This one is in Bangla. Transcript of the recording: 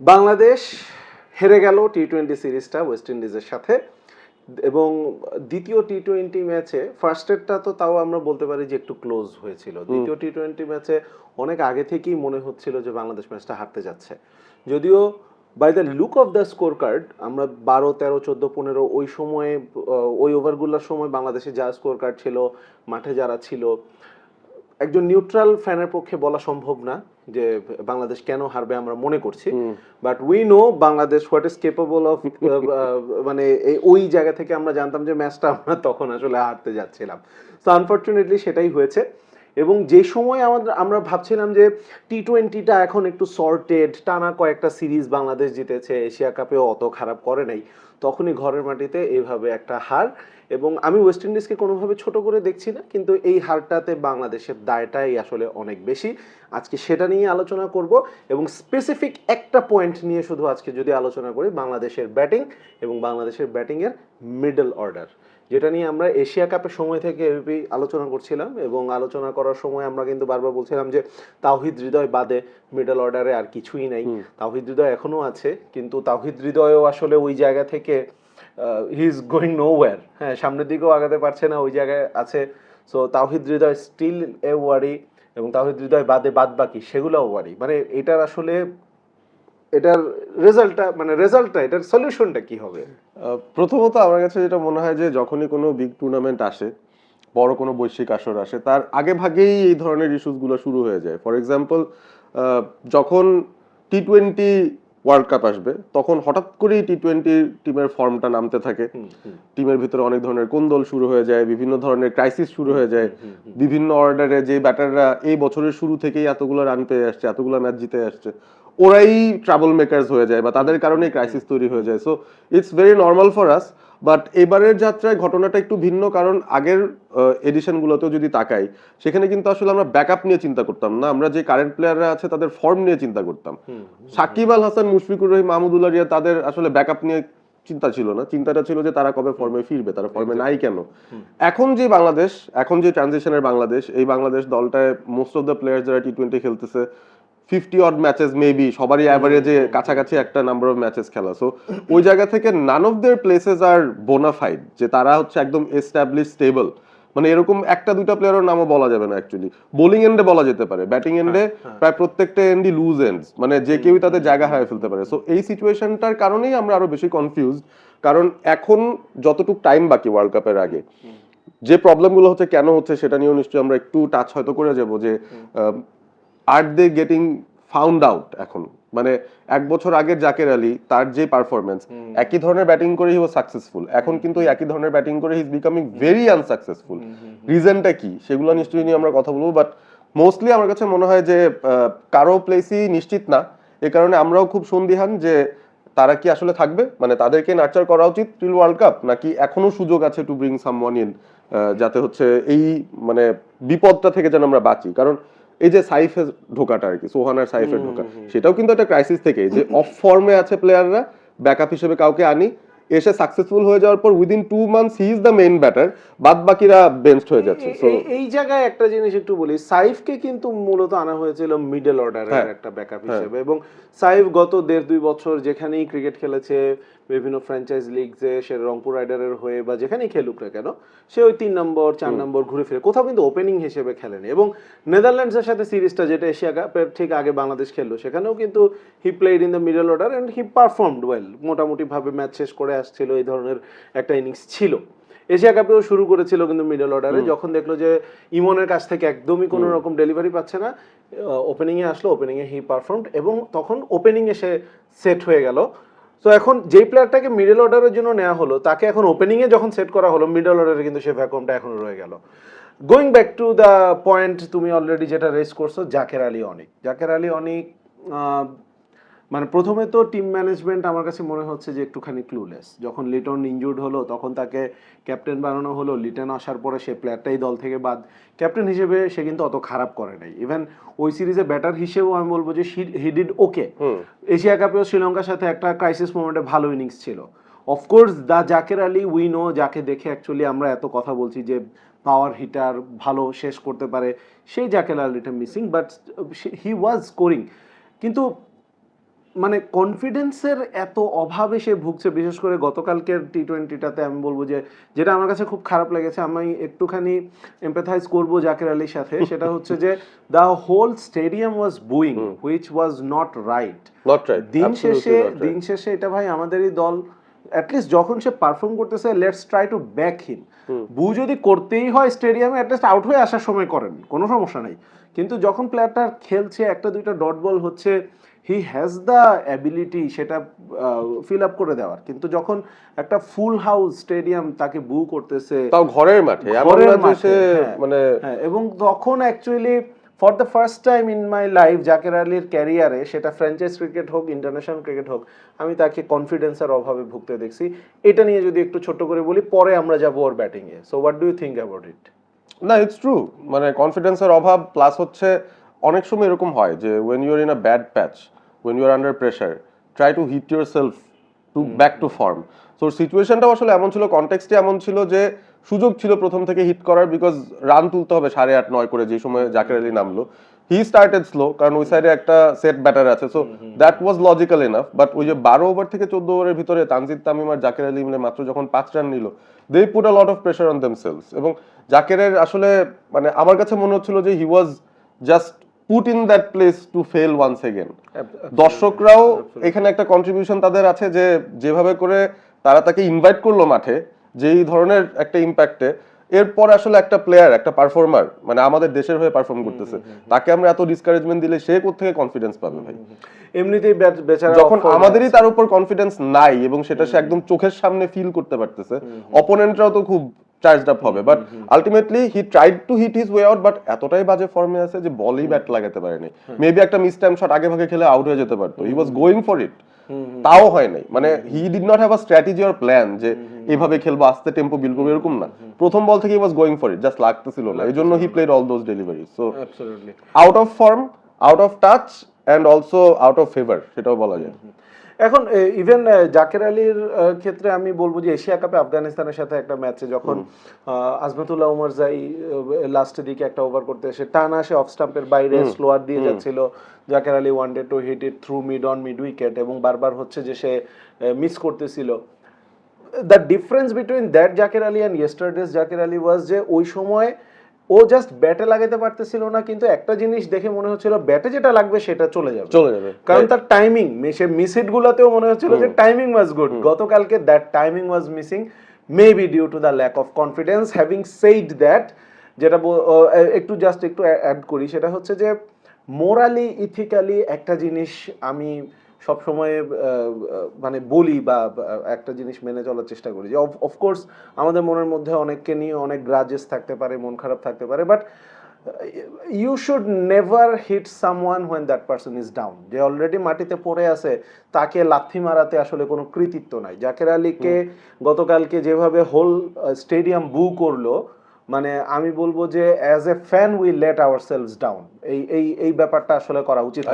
বাংলাদেশ হেরে গেল টি টোয়েন্টি সিরিজটা ওয়েস্ট ইন্ডিজের সাথে। এবং দ্বিতীয় টি টোয়েন্টি ম্যাচে ফার্স্ট এডটা তো তাও আমরা বলতে পারি যে একটু ক্লোজ হয়েছিল। দ্বিতীয় টি টোয়েন্টি ম্যাচে অনেক আগে থেকেই মনে হচ্ছিল যে বাংলাদেশ ম্যাচটা হারতে যাচ্ছে। যদিও by the look of the score card আমরা বারো তেরো চোদ্দ পনেরো ওই সময়ে ওই ওভারগুলোর সময় বাংলাদেশে যা স্কোর কার্ড ছিল মাঠে যারা ছিল একজন নিউট্রাল ফ্যানের পক্ষে বলা সম্ভব না। যে বাংলাদেশ কেন হারবে আমরা মনে করছি। But we know Bangladesh what is capable of মানে ওই জায়গা থেকে আমরা জানতাম যে ম্যাচটা আমরা তখন আসলে হারতে যাচ্ছিলাম। তো আনফর্চুনেটলি সেটাই হয়েছে। এবং যে সময় আমাদের আমরা ভাবছিলাম যে টি টোয়েন্টিটা এখন একটু সর্টেড টানা কয়েকটা সিরিজ বাংলাদেশ জিতেছে, এশিয়া কাপেও অত খারাপ করে নাই। তখনই ঘরের মাটিতে এইভাবে একটা হার এবং আমি ওয়েস্ট ইন্ডিজকে কোনোভাবে ছোট করে দেখছি না, কিন্তু এই হারটাতে বাংলাদেশের দায়টাই আসলে অনেক বেশি। আজকে সেটা নিয়ে আলোচনা করব এবং স্পেসিফিক একটা পয়েন্ট নিয়ে শুধু আজকে যদি আলোচনা করি, বাংলাদেশের ব্যাটিং এবং বাংলাদেশের ব্যাটিংয়ের মিডল অর্ডার যেটা নিয়ে আমরা এশিয়া কাপের সময় থেকে এভাবেই আলোচনা করছিলাম এবং আলোচনা করার সময় আমরা কিন্তু বারবার বলছিলাম যে তাওহিদ হৃদয় বাদে মিডল অর্ডারে আর কিছুই নাই। তাওহিদ হৃদয় এখনও আছে কিন্তু তাওহিদ হৃদয়ও আসলে ওই জায়গা থেকে হি ইজ গোয়িং নো হ্যাঁ সামনের দিকেও আগাতে পারছে না ওই জায়গায় আছে। সো তাওহিদ হৃদয় স্টিল এ ওয়ারি এবং তাওহিদ হৃদয় বাদে বাদ বাকি সেগুলোও ওয়ারি মানে এটার আসলে এটার রেজাল্টটা মানে রেজাল্টটা এটার সলিউশনটা কি হবে? প্রথমত আমার কাছে যেটা মনে হয় যে যখনই কোনো বিগ টুর্নামেন্ট আসে বড় কোনো বৈশ্বিক আসর আসে তার আগে ভাগেই এই ধরনের ইস্যুসগুলো শুরু হয়ে যায়। ফর এক্সাম্পল যখন টি টোয়েন্টি ওয়ার্ল্ড কাপ আসবে তখন হঠাৎ করেই টি টোয়েন্টি টিমের ফর্মটা নামতে থাকে। টিমের ভিতরে অনেক ধরনের কোন্দল শুরু হয়ে যায় বিভিন্ন ধরনের ক্রাইসিস শুরু হয়ে যায় বিভিন্ন অর্ডারে যে ব্যাটাররা এই বছরের শুরু থেকেই এতগুলো রান পেয়ে আসছে এতগুলো ম্যাচ জিতে আসছে ওরাই ট্রাবল মেকার্স হয়ে যায় বা তাদের কারণেই ক্রাইসিস তৈরি হয়ে যায়। So it's very normal for us but এবারের যাত্রায় ঘটনাটা একটু ভিন্ন কারণ আগের এডিশনগুলোতেও যদি তাকাই সেখানে কিন্তু আসলে আমরা ব্যাকআপ নিয়ে চিন্তা করতাম না। আমরা যে কারেন্ট প্লেয়াররা আছে তাদের ফর্ম নিয়ে চিন্তা করতাম। সাকিব আল হাসান মুশফিকুর রহিম মাহমুদুল্লাহ রিয়া তাদের আসলে ব্যাকআপ নিয়ে চিন্তা ছিল না। চিন্তাটা ছিল যে তারা কবে ফর্মে ফিরবে তারা ফর্মে নাই কেন? এখন যে বাংলাদেশ এখন যে ট্রানজিশনের বাংলাদেশ এই বাংলাদেশ দলটায় মোস্ট অফ দ্য প্লেয়ার যারা টি টোয়েন্টি খেলতেছে ফিফটি অড ম্যাচেস মেবি সবারই অ্যাভারেজে কাছাকাছি একটা নাম্বার অফ ম্যাচেস খেলা। সো ওই জায়গা থেকে none of their places R bona fide যে তারা হচ্ছে একদম এস্টাবলিশ স্টেবল মানে এরকম একটা দুইটা প্লেয়ারের নামও বলা যাবে না অ্যাকচুয়ালি বোলিং এন্ডে বলা যেতে পারে ব্যাটিং এন্ডে প্রায় প্রত্যেকটা এন্ডই লুজ এন্ডস মানে যে কেউই তাদের জায়গা হারিয়ে ফেলতে পারে। সো এই সিচুয়েশনটার কারণেই আমরা আরও বেশি কনফিউজ কারণ এখন যতটুকু টাইম বাকি ওয়ার্ল্ড কাপের আগে যে প্রবলেমগুলো হচ্ছে কেন হচ্ছে সেটা নিয়েও নিশ্চয়ই আমরা একটু টাচ হয়তো করে যাব যে আর দে গেটিং ফাউন্ড আউট এখন? মানে এক বছর আগের জাকের আলী তার যে পারফরমেন্স একই ধরনের ব্যাটিং করে হি ওয়াজ সাকসেসফুল এখন কিন্তু একই ধরনের ব্যাটিং করে he is becoming very unsuccessful রিজনটা কি? সেগুলো নিশ্চয়ই নিয়ে আমরা কথা বলব বাট মোস্টলি আমার কাছে মনে হয় যে কারও প্লেসই নিশ্চিত না। এ কারণে আমরাও খুব সন্দিহান যে তারা কি আসলে থাকবে? মানে তাদেরকে নার্চার করা উচিত টিল ওয়ার্ল্ড কাপ নাকি এখনও সুযোগ আছে টু ব্রিং সামওয়ান ইন যাতে হচ্ছে এই মানে বিপদটা থেকে যেন আমরা বাঁচি? কারণ এই যে সাইফের ঢোকাটা আর কি সোহানার সাইফের ঢোকা সেটাও কিন্তু একটা ক্রাইসিস থেকে যে অফ ফর্মে আছে প্লেয়াররা ব্যাকআপ হিসেবে কাউকে আনি এসে সাকসেসফুল হয়ে যাওয়ার পর within two months he is the main batter বাদ বাকিরা বেঞ্চড হয়ে যাচ্ছে সো এই- এই জায়গায় একটা জিনিস একটু বলি সাইফকে কিন্তু মূলত আনা হয়েছিল মিডল অর্ডারের হ্যাঁ। একটা ব্যাকআপ হিসেবে এবং সাইফ গত দেড় দুই বছর যেখানেই ক্রিকেট খেলেছে বিভিন্ন ফ্র্যাঞ্চাইজ লিগসে সে রংপুর রাইডারের হয়ে বা যেখানেই খেলুক না কেন সে ওই তিন নম্বর চার নম্বর ঘুরে ফিরে। কোথাও কিন্তু ওপেনিং হিসেবে খেলেনি। এবং নেদারল্যান্ডসের সাথে সিরিজটা যেটা এশিয়া কাপের ঠিক আগে বাংলাদেশ খেললো সেখানেও কিন্তু he played in the middle order and he performed well মোটামুটি ভাবে ম্যাচ শেষ করে আসছিল এই ধরনের একটা ইনিংস ছিল। এশিয়া কাপেও শুরু করেছিল কিন্তু মিডল অর্ডারে যখন দেখল যে ইমনের কাছ থেকে একদমই কোনো রকম ডেলিভারি পাচ্ছে না ওপেনিং এ আসলো ওপেনিংয়ে হি পারফর্মড এবং তখন ওপেনিংয়ে সে সেট হয়ে গেল। তো এখন যেই প্লেয়ারটাকে মিডল অর্ডারের জন্য নেওয়া হলো, তাকে এখন ওপেনিংয়ে যখন সেট করা হলো মিডল অর্ডারে কিন্তু সে ভ্যাকুমটা এখনও রয়ে গেল। Going back to the point তুমি অলরেডি যেটা রেস করছ, জাকের আলী অনেক। জাকের আলী অনেক মানে প্রথমে তো টিম ম্যানেজমেন্ট আমার কাছে মনে হচ্ছে যে একটুখানি ক্লুলেস যখন লিটন ইনজুর্ড হলো তখন তাকে ক্যাপ্টেন বানানো হলো। লিটন আসার পরে সে প্লেয়ারটাই দল থেকে বাদ। ক্যাপ্টেন হিসেবে সে কিন্তু অত খারাপ করে নাই। ইভেন ওই সিরিজে ব্যাটার হিসেবেও আমি বলব যে হি ডিড ওকে এশিয়া কাপেও শ্রীলঙ্কার সাথে একটা ক্রাইসিস মোমেন্টে ভালো ইনিংস ছিল। Of course the Jaker Ali we know যাকে দেখে অ্যাকচুয়ালি আমরা এত কথা বলছি যে পাওয়ার হিটার ভালো শেষ করতে পারে সেই Zaker আলীটা missing but he was scoring কিন্তু মানে কনফিডেন্সের এত অভাবে সে ভুগছে বিশেষ করে গতকালকের টি টোয়েন্টিটাতে আমি বলব যে যেটা আমার কাছে খুব খারাপ লেগেছে আমি একটুখানি এমপ্যাথাইজ করব জাকির আলীর সাথে সেটা হচ্ছে যে the whole stadium was booing which was not right not right দিন শেষে দিন শেষে এটা ভাই আমাদেরই দল অ্যাটলিস্ট যখন সে পারফর্ম করতেছে let's try to back him. Boo যদি করতেই হয় স্টেডিয়ামে অ্যাটলিস্ট আউট হয়ে আসার সময় করেন কোনো সমস্যা নেই। কিন্তু যখন প্লেয়ারটা খেলছে একটা দুইটা ডট বল হচ্ছে হি হ্যাজ দ্য অ্যাবিলিটি সেটা ফিল আপ করে দেওয়ার। কিন্তু যখন একটা ফুল হাউস স্টেডিয়াম তাকে বু করতেছে তাও ঘরের মাঠে। ঘরের মাঠে, হ্যাঁ। মানে হ্যাঁ এবং তখন actually for the first time in my life Jaker আলীর ক্যারিয়ারে সেটা ফ্র্যাঞ্চাইজ ক্রিকেট হোক ইন্টারন্যাশনাল ক্রিকেট হোক আমি তাকে কনফিডেন্সের অভাবে ভুগতে দেখছি। এটা নিয়ে যদি একটু ছোট করে বলি পরে আমরা যাব ওর ব্যাটিংয়ে so what do you think about it না ইটস ট্রু মানে কনফিডেন্সের অভাব প্লাস হচ্ছে অনেক সময় এরকম হয় যে when you're in a bad patch when you're under pressure try to hit your self to back to form তো সিচুয়েশনটাও আসলে এমন ছিল কনটেক্সটে এমন ছিল যে সুযোগ ছিল প্রথম থেকে হিট করার বিকজ রান তুলতে হবে সাড়ে আট নয় করে যে সময় জাকের আলী নামলো। হি স্টার্টেড স্লো কারণ ওই সাইডে একটা সেট ব্যাটার আছে। So that was logical enough but ওই যে বারো ওভার থেকে চোদ্দ ওভারের ভিতরে তানজিদ তামিম আর জাকের আলী মিলে মাত্র যখন পাঁচ রান নিল they put a lot of pressure on themselves এবং জাকেরের আসলে মানে আমার কাছে মনে হচ্ছিল যে he was just put in that place to fail once again দর্শকরাও এখানে একটা কন্ট্রিবিউশন তাদের আছে যে যেভাবে করে তারা তাকে ইনভাইট করল মাঠে যেই ধরনের একটা ইম্প্যাক্টে এরপর আসলে একটা প্লেয়ার একটা পারফর্মার মানে আমাদের দেশের হয়ে পারফর্ম করতেছে তাকে আমরা এত ডিসকারেজমেন্ট দিলে সে কোথেকে কনফিডেন্স পাবে ভাই? এমনিতেই বেচারা যখন আমাদেরই। তার উপর কনফিডেন্স নাই এবং সেটা সে একদম চোখের সামনে ফিল করতে পারতেছে অপোনেন্টরাও তো খুব চার্জড আপ হবে। But ultimately he tried to hit his way out but এতটাই বাজে ফর্মে আছে যে বলই ব্যাট লাগাতে পারেনি। মেবি একটা মিস টাইম শট আগে ভাগে খেলে আউট হয়ে যেতে পারতো। হি ওয়াজ গোয়িং ফর ইট তাও হয় নাই। মানে he did not have a strategy or plan যে এভাবে খেলব আস্তে টেম্পো বিল করব এরকম না। প্রথম বল থেকে was going for it just লাগতেছিল না। এই জন্য he played all those delivery so out of form out of touch and also out of favour সেটাও বলা যায়। এখন ইভেন জাকের আলীর ক্ষেত্রে আমি বলব যে এশিয়া কাপে আফগানিস্তানের সাথে একটা ম্যাচে যখন আজমাতুল্লাহ উমর জাই লাস্টের দিকে একটা ওভার করতে এসে টানা সে অফ স্টাম্পের বাইরে স্লোয়ার দিয়ে যাচ্ছিল। Jaker Ali one day to hit it through mid on mid wicket এবং বারবার হচ্ছে যে সে মিস করতেছিল। The difference between that Jaker Ali and yesterday's Jaker Ali was যে ওই সময় ও জাস্ট ব্যাটে লাগাতে পারতেছিল না কিন্তু একটা জিনিস দেখে মনে হচ্ছিল ব্যাটে যেটা লাগবে সেটা চলে যাবে। চলে যাবে কারণ তার টাইমিং সে মিস হিট গুলোতেও মনে হচ্ছিল যে টাইমিং ওয়াজ গুড গতকালকে that timing was missing maybe due to the lack of confidence having said that যেটা একটু জাস্ট একটু অ্যাড করি সেটা হচ্ছে যে মোরালি ইথিক্যালি একটা জিনিস আমি সবসময় মানে বলি বা বা একটা জিনিস মেনে চলার চেষ্টা করি যে অফকোর্স আমাদের মনের মধ্যে অনেককে নিয়ে অনেক গ্রাজেস থাকতে পারে মন খারাপ থাকতে পারে but you should never hit someone when that person is down যে অলরেডি মাটিতে পড়ে আছে তাকে লাথি মারাতে আসলে কোনো কৃতিত্ব নাই। জাকের আলীকে গতকালকে যেভাবে হোল স্টেডিয়াম বু করল মানে আমি বলব যে as a fan we let our selves down এই এই এই ব্যাপারটা আসলে করা উচিত